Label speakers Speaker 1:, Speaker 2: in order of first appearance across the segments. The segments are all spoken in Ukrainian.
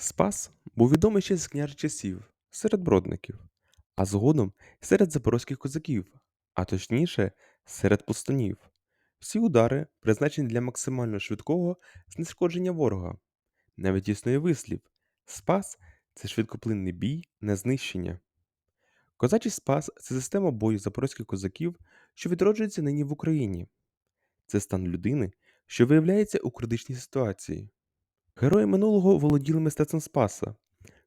Speaker 1: Спас був відомий ще з княжих часів серед бродників, а згодом серед запорозьких козаків, а точніше серед пустунів. Всі удари призначені для максимально швидкого знешкодження ворога. Навіть існує вислів Спас це швидкоплинний бій на знищення. Козачий спас це система бою запорозьких козаків, що відроджується нині в Україні. Це стан людини, що виявляється у критичній ситуації. Герої минулого володіли мистецтвом спаса,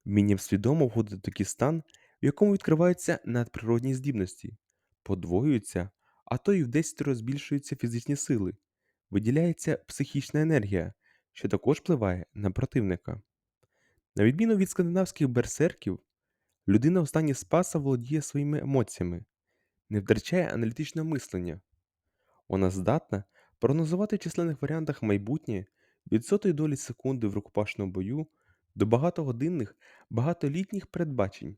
Speaker 1: вмінням свідомо входити в такий стан, в якому відкриваються надприродні здібності, подвоюються, а то й в десятеро збільшуються фізичні сили, виділяється психічна енергія, що також впливає на противника. На відміну від скандинавських берсерків, людина в стані спаса володіє своїми емоціями, не втрачає аналітичного мислення. Вона здатна прогнозувати в численних варіантах майбутнє від сотої долі секунди в рукопашному бою до багатогодинних, багатолітніх передбачень.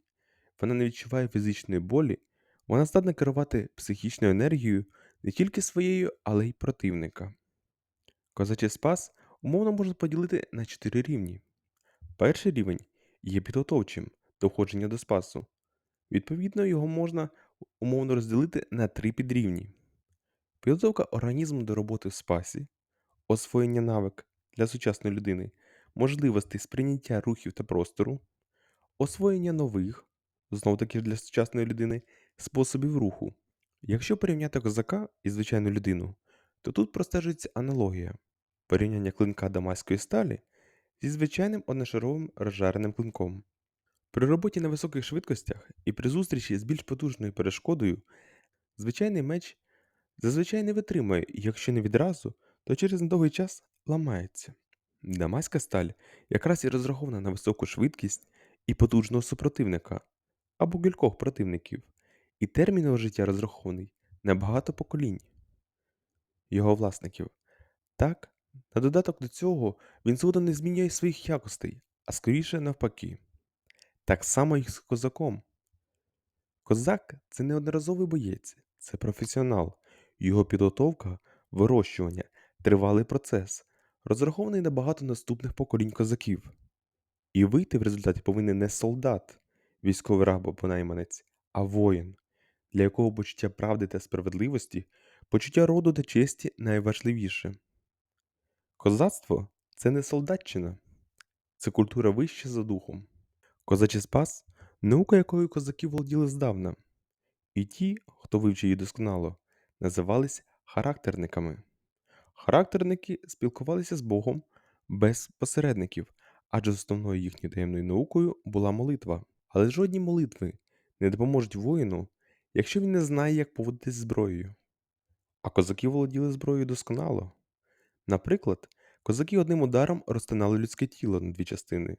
Speaker 1: Вона не відчуває фізичної болі, вона здатна керувати психічною енергією не тільки своєю, але й противника. Козачий спас умовно можна поділити на чотири рівні. Перший рівень є підготовчим до входження до спасу. Відповідно, його можна умовно розділити на три підрівні. Підготовка організму до роботи в спасі, освоєння навик для сучасної людини, можливостей сприйняття рухів та простору, освоєння нових, знову таки для сучасної людини, способів руху. Якщо порівняти козака і звичайну людину, то тут простежується аналогія порівняння клинка дамаської сталі зі звичайним одношаровим розжареним клинком. При роботі на високих швидкостях і при зустрічі з більш потужною перешкодою, звичайний меч зазвичай не витримує, якщо не відразу, то через недовгий час ламається. Дамаська сталь якраз і розрахована на високу швидкість і потужного супротивника або кількох противників, і термін його життя розрахований на багато поколінь його власників. Так, на додаток до цього він згодом не змінює своїх якостей, а скоріше навпаки. Так само і з козаком. Козак це неодноразовий боєць, це професіонал. Його підготовка, вирощування, тривалий процес, розрахований на багато наступних поколінь козаків. І вийти в результаті повинен не солдат, військовий раб або найманець, а воїн, для якого почуття правди та справедливості, почуття роду та честі найважливіше. Козацтво це не солдатчина, це культура вища за духом. Козачий спас наука якою козаки володіли здавна, і ті, хто вивчив її досконало, називались характерниками. Характерники спілкувалися з Богом без посередників, адже основною їхньою таємною наукою була молитва. Але жодні молитви не допоможуть воїну, якщо він не знає, як поводитись зброєю. А козаки володіли зброєю досконало. Наприклад, козаки одним ударом розтинали людське тіло на дві частини.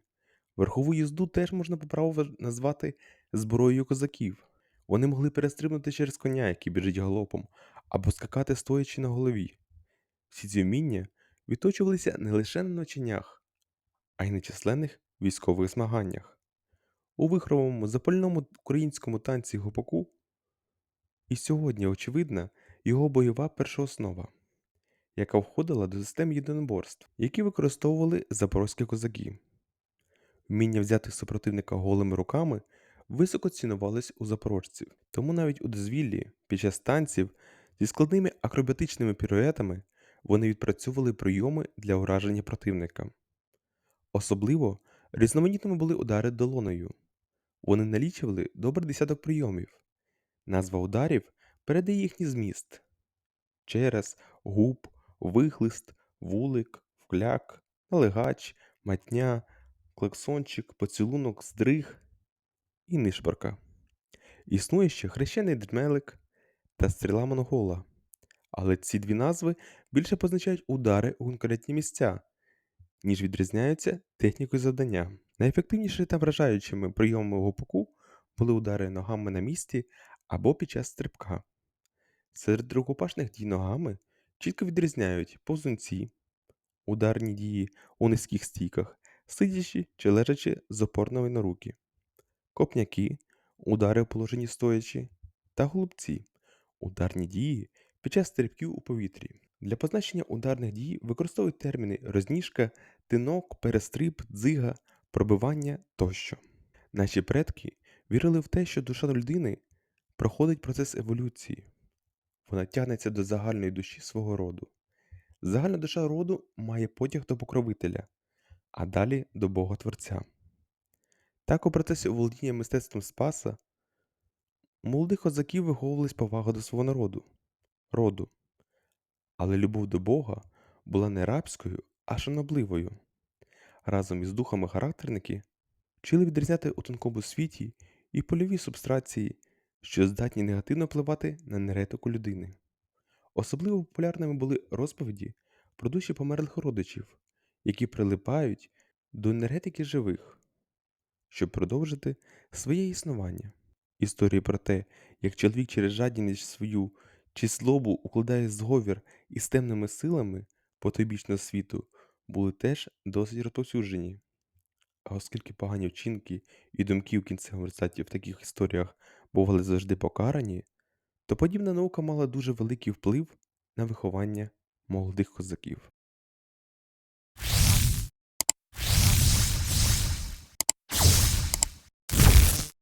Speaker 1: Верхову їзду теж можна по праву назвати зброєю козаків. Вони могли перестрибнути через коня, який біжить галопом, або скакати стоячи на голові. Всі ці вміння відточувалися не лише на навчаннях, а й на численних військових змаганнях. У вихровому запальному українському танці гопаку і сьогодні очевидна його бойова першооснова, яка входила до систем єдиноборств, які використовували запорозькі козаки. Вміння взяти супротивника голими руками високо цінувались у запорожців, тому навіть у дозвіллі під час танців зі складними акробатичними піруетами вони відпрацьовували прийоми для ураження противника. Особливо різноманітними були удари долоною. Вони налічували добрий десяток прийомів. Назва ударів передає їхній зміст через, губ, вихлист, вулик, вкляк, налегач, матня, клексончик, поцілунок, здриг і нишпорка. Існує ще хрещений дрмелик та стріла монгола. Але ці дві назви більше позначають удари у конкретні місця, ніж відрізняються технікою завдання. Найефективнішими та вражаючими прийомами гопаку були удари ногами на місці або під час стрибка. Серед рукопашних дій ногами чітко відрізняють повзунці, ударні дії у низьких стійках, сидячи чи лежачи з опорною на руки, копняки, удари в положенні стоячи, та голубці, ударні дії під час стрибків у повітрі. Для позначення ударних дій використовують терміни розніжка, тинок, перестриб, дзига, пробивання тощо. Наші предки вірили в те, що душа людини проходить процес еволюції. Вона тягнеться до загальної душі свого роду. Загальна душа роду має потяг до покровителя, а далі до Бога Творця. Так у процесі оволодіння мистецтвом Спаса молодих козаків виховувалась повага до свого народу, роду. Але любов до Бога була не рабською, а шанобливою. Разом із духами характерники вчили відрізняти у тонкому світі і польові субстрації, що здатні негативно впливати на енергетику людини. Особливо популярними були розповіді про душі померлих родичів, які прилипають до енергетики живих, щоб продовжити своє існування. Історії про те, як чоловік через жадність свою чи злобу укладає зговір із темними силами потойбічного світу, були теж досить розповсюджені. А оскільки погані вчинки і думки в кінцевому результаті в таких історіях бували завжди покарані, то подібна наука мала дуже великий вплив на виховання молодих козаків.